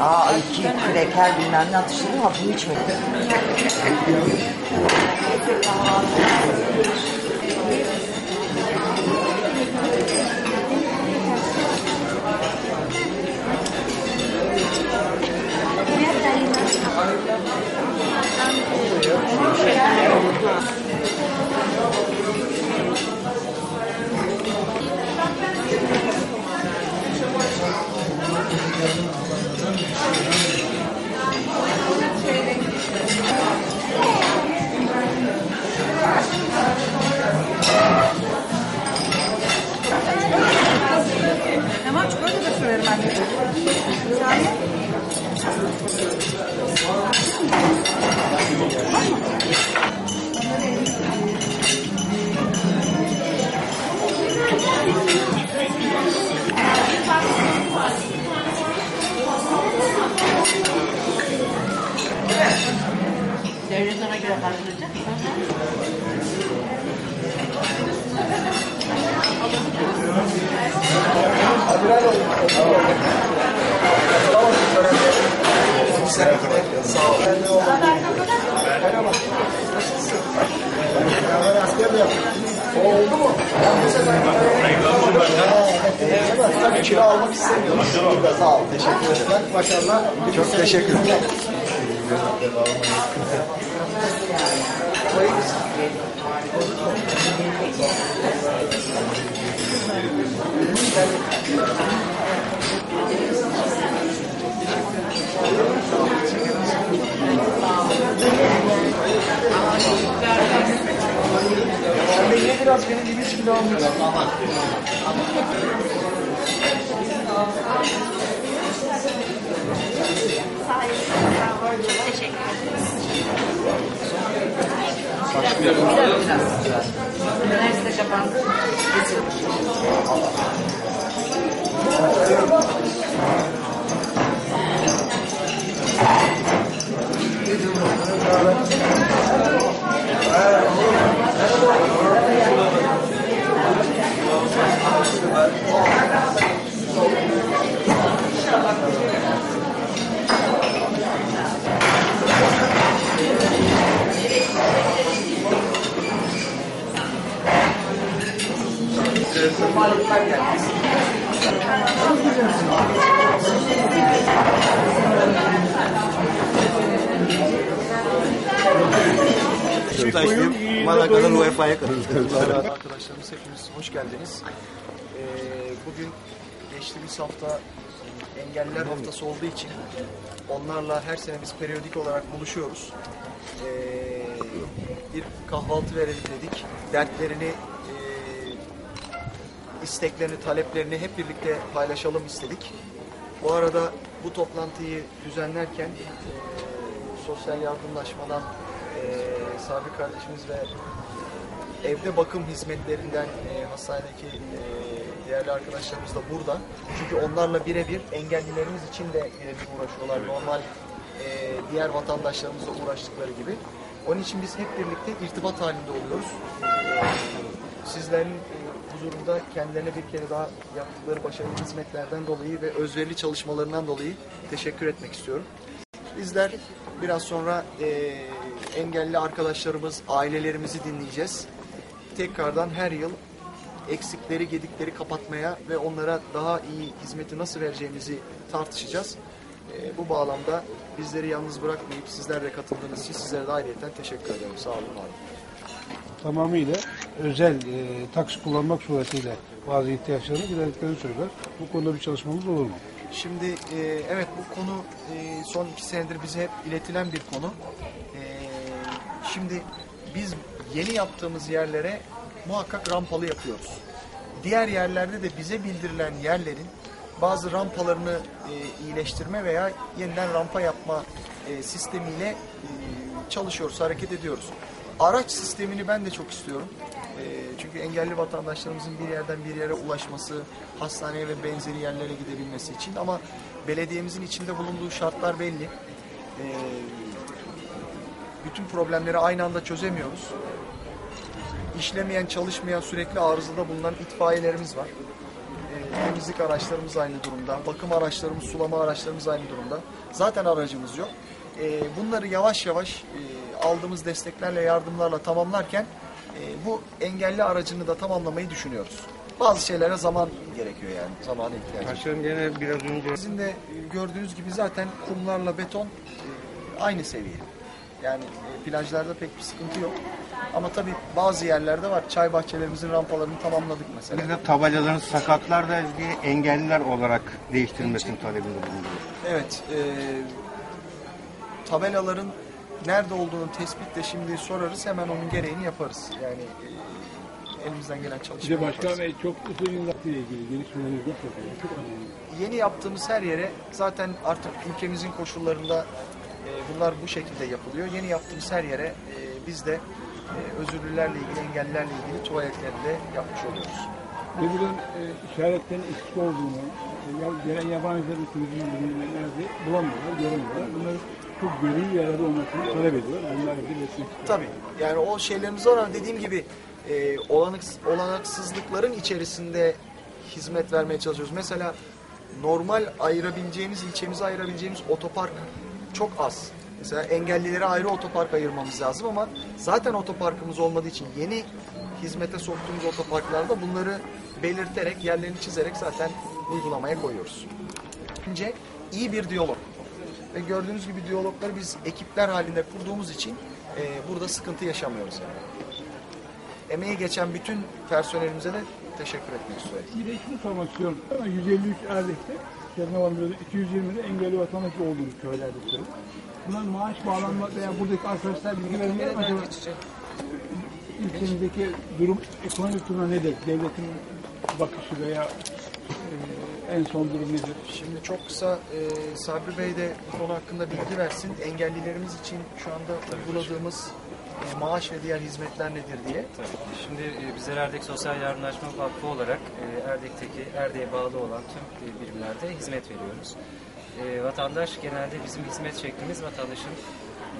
Aa iki kreker bilmem ne atıştırdım hapımı içmedim. Ama Göre karşılayacak. Tabii kilo almak istemiyorum. Sağ ol. Teşekkür ederim. Başarılar. Çok teşekkür ederim. Biraz benim gibi hiç kilo almıyorsun. Üniversite kapandı. Beşiktaşlıyım. Malaka'dan UEFA'ya katıldım. Arkadaşlarımız hepiniz hoş geldiniz. Ee, bugün geçtiğimiz hafta engelliler haftası olduğu için onlarla her sene biz periyodik olarak buluşuyoruz. Ee, bir kahvaltı verelim dedik. Dertlerini, e, isteklerini, taleplerini hep birlikte paylaşalım istedik. Bu arada bu toplantıyı düzenlerken e, sosyal yardımlaşmadan Sabri kardeşimiz ve evde bakım hizmetlerinden e, hastanedeki e, değerli arkadaşlarımız da burada. Çünkü onlarla birebir engellilerimiz için de birebir uğraşıyorlar. Normal e, diğer vatandaşlarımızla uğraştıkları gibi. Onun için biz hep birlikte irtibat halinde oluyoruz. Sizlerin e, huzurunda kendilerine bir kere daha yaptıkları başarılı hizmetlerden dolayı ve özverili çalışmalarından dolayı teşekkür etmek istiyorum. Bizler biraz sonra e, engelli arkadaşlarımız, ailelerimizi dinleyeceğiz. Tekrardan her yıl eksikleri, gedikleri kapatmaya ve onlara daha iyi hizmeti nasıl vereceğimizi tartışacağız. E, bu bağlamda bizleri yalnız bırakmayıp sizlerle katıldığınız için sizlere de ayrıca teşekkür ederim. Sağ olun, olun. tamamıyla özel e, taksi kullanmak suretiyle bazı ihtiyaçlarını giderdiklerini söyler. Bu konuda bir çalışmamız olur mu? Şimdi e, evet bu konu e, son iki senedir bize hep iletilen bir konu. E, şimdi biz yeni yaptığımız yerlere muhakkak rampalı yapıyoruz. Diğer yerlerde de bize bildirilen yerlerin bazı rampalarını e, iyileştirme veya yeniden rampa yapma e, sistemiyle e, çalışıyoruz, hareket ediyoruz. Araç sistemini ben de çok istiyorum. E, çünkü engelli vatandaşlarımızın bir yerden bir yere ulaşması, hastaneye ve benzeri yerlere gidebilmesi için ama belediyemizin içinde bulunduğu şartlar belli. E, bütün problemleri aynı anda çözemiyoruz. işlemeyen, çalışmayan, sürekli arızada bulunan itfaiyelerimiz var. E, temizlik araçlarımız aynı durumda. Bakım araçlarımız, sulama araçlarımız aynı durumda. Zaten aracımız yok. E, bunları yavaş yavaş e, aldığımız desteklerle, yardımlarla tamamlarken e, bu engelli aracını da tamamlamayı düşünüyoruz. Bazı şeylere zaman gerekiyor yani. Zamana ihtiyacımız var. Başkanım gene biraz önce Sizin de gördüğünüz gibi zaten kumlarla beton e, aynı seviye. Yani e, plajlarda pek bir sıkıntı yok. Ama tabii bazı yerlerde var. Çay bahçelerimizin rampalarını tamamladık mesela. biz de tabelaların sakatlar da diye engelliler olarak değiştirilmesini talebinde bulunuyoruz. Evet. e, tabelaların nerede olduğunu tespit de şimdi sorarız. Hemen onun gereğini yaparız. Yani e, elimizden gelen çalışmayı yaparız. Başkan Bey çok uzun yıllarla ilgili gelişmeleriniz yok tabii. Çok önemli. yeni yaptığımız her yere zaten artık ülkemizin koşullarında bunlar bu şekilde yapılıyor. Yeni yaptığımız her yere e, biz de e, özürlülerle ilgili, engellilerle ilgili tuvaletleri de yapmış oluyoruz. Buradan e, işaretlerin eksik olduğunu, e, gelen yabancıların turizm ürünlerde bulamıyorlar, göremiyorlar. Bunları çok gönül yerlerde olmasını talep ediyorlar. Bunlar da istiyor. Tabii yani o şeylerimiz var ama dediğim gibi e, olanak, olanaksızlıkların içerisinde hizmet vermeye çalışıyoruz. Mesela normal ayırabileceğimiz, ilçemize ayırabileceğimiz otopark çok az. Mesela engellilere ayrı otopark ayırmamız lazım ama zaten otoparkımız olmadığı için yeni hizmete soktuğumuz otoparklarda bunları belirterek, yerlerini çizerek zaten uygulamaya koyuyoruz. Önce iyi bir diyalog. Ve gördüğünüz gibi diyalogları biz ekipler halinde kurduğumuz için e, burada sıkıntı yaşamıyoruz yani. Emeği geçen bütün personelimize de teşekkür etmek istiyorum. Bir de şunu sormak istiyorum. 153 Erdek'te, Çernoval'ın 220'de engelli vatandaş olduğunu köylerde söylüyor. Bunlar maaş bağlanma veya buradaki arkadaşlar bilgi vermiyor acaba? Ülkemizdeki durum, ekonomik durum nedir? Devletin bakışı veya e, en son durum nedir? Şimdi çok kısa e, Sabri Bey de bu konu hakkında bilgi versin. Engellilerimiz için şu anda uyguladığımız maaş ve diğer hizmetler nedir diye. Tabii. Şimdi e, bizler Erdek Sosyal Yardımlaşma Vakfı olarak e, Erdek'teki Erdek'e bağlı olan tüm e, birimlerde hizmet veriyoruz. E, Vatandaş genelde bizim hizmet şeklimiz vatandaşın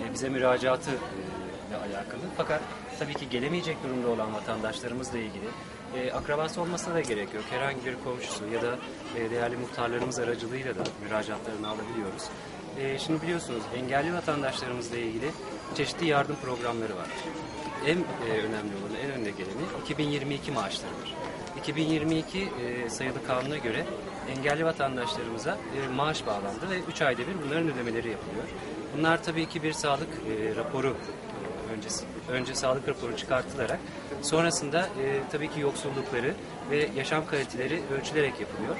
e, bize müracaatı e, ile alakalı. Fakat tabii ki gelemeyecek durumda olan vatandaşlarımızla ilgili e, akrabası olmasına da gerek yok. Herhangi bir komşusu ya da e, değerli muhtarlarımız aracılığıyla da müracaatlarını alabiliyoruz. E, şimdi biliyorsunuz engelli vatandaşlarımızla ilgili çeşitli yardım programları var. En e, önemli olanı, en önde geleni 2022 maaşlarıdır. 2022 e, sayılı kanuna göre engelli vatandaşlarımıza e, maaş bağlandı ve 3 ayda bir bunların ödemeleri yapılıyor. Bunlar tabii ki bir sağlık e, raporu e, öncesi, önce sağlık raporu çıkartılarak sonrasında e, tabii ki yoksullukları ve yaşam kaliteleri ölçülerek yapılıyor.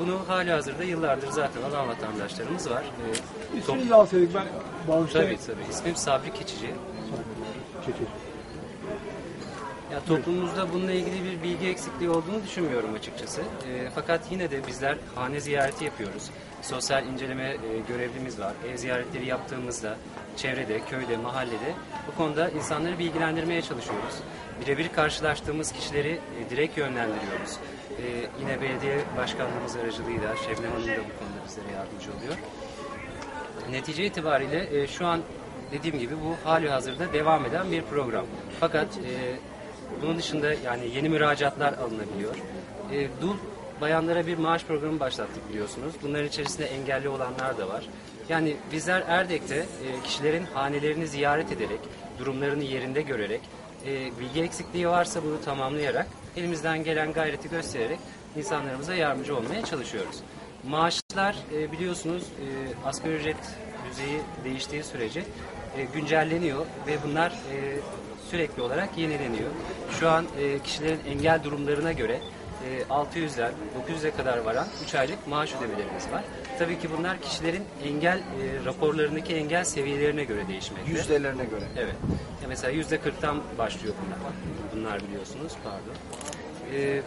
Bunu hali hazırda yıllardır zaten alan vatandaşlarımız var. E, top- İsmini de alsaydık ben bağışlayayım. Tabii tabii. İsmim Sabri Keçici. Çekil. Ya toplumumuzda bununla ilgili bir bilgi eksikliği olduğunu düşünmüyorum açıkçası. E, fakat yine de bizler hane ziyareti yapıyoruz. Sosyal inceleme e, görevlimiz var. Ev ziyaretleri yaptığımızda çevrede, köyde, mahallede bu konuda insanları bilgilendirmeye çalışıyoruz. Birebir karşılaştığımız kişileri e, direkt yönlendiriyoruz. E, yine belediye başkanlığımız aracılığıyla Şebnem Hanım da bu konuda bizlere yardımcı oluyor. Netice itibariyle şu an dediğim gibi bu hali hazırda devam eden bir program. Fakat bunun dışında yani yeni müracaatlar alınabiliyor. E, dul bayanlara bir maaş programı başlattık biliyorsunuz. Bunların içerisinde engelli olanlar da var. Yani bizler Erdek'te e, kişilerin hanelerini ziyaret ederek, durumlarını yerinde görerek, e, bilgi eksikliği varsa bunu tamamlayarak, elimizden gelen gayreti göstererek insanlarımıza yardımcı olmaya çalışıyoruz. Maaşlar e, biliyorsunuz asgari ücret düzeyi değiştiği sürece güncelleniyor ve bunlar sürekli olarak yenileniyor. Şu an kişilerin engel durumlarına göre e, 600'den 900'e kadar varan 3 aylık maaş ödemelerimiz var. Tabii ki bunlar kişilerin engel e, raporlarındaki engel seviyelerine göre değişmekte. Yüzdelerine göre. Evet. Ya mesela yüzde kırktan başlıyor bunlar. Bunlar biliyorsunuz. Pardon. Ee,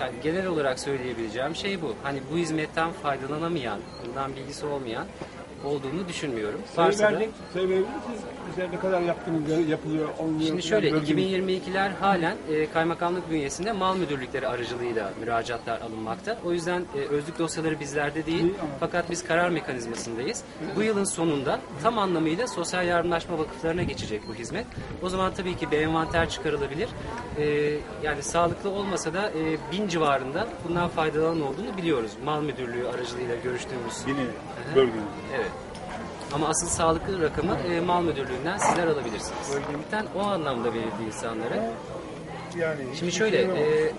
yani genel olarak söyleyebileceğim şey bu. Hani bu hizmetten faydalanamayan, bundan bilgisi olmayan olduğunu düşünmüyorum. Varsa da- sayı verebilir misiniz? Mesela ne kadar yaptınız, yapılıyor, olmuyor? Şimdi şöyle Bölgemiz- 2022'ler halen e, kaymakamlık bünyesinde mal müdürlükleri aracılığıyla müracaatlar alınmakta. O yüzden e, özlük dosyaları bizlerde değil fakat biz karar mekanizmasındayız. Bu yılın sonunda tam anlamıyla sosyal yardımlaşma vakıflarına geçecek bu hizmet. O zaman tabii ki bir envanter çıkarılabilir. E, yani sağlıklı olmasa da e, bin civarında bundan faydalanan olduğunu biliyoruz. Mal müdürlüğü aracılığıyla görüştüğümüz. Yine bölgemizde. Evet. Ama asıl sağlıklı rakamı e, mal müdürlüğünden sizler alabilirsiniz. Bölgemizden o anlamda verildi insanlara. Yani Şimdi şöyle, e,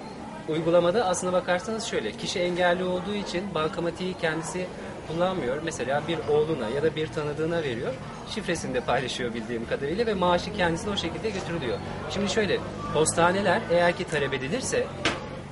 uygulamada aslına bakarsanız şöyle, kişi engelli olduğu için bankamatiği kendisi kullanmıyor. Mesela bir oğluna ya da bir tanıdığına veriyor. Şifresini de paylaşıyor bildiğim kadarıyla ve maaşı kendisine o şekilde götürülüyor. Şimdi şöyle, postaneler eğer ki talep edilirse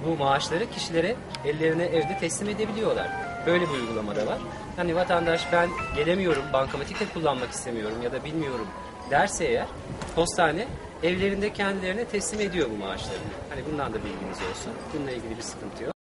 bu maaşları kişilere ellerine evde teslim edebiliyorlar. Böyle bir uygulama da var. Hani vatandaş ben gelemiyorum, bankamatik de kullanmak istemiyorum ya da bilmiyorum derse eğer postane evlerinde kendilerine teslim ediyor bu maaşları. Hani bundan da bilginiz olsun. Bununla ilgili bir sıkıntı yok.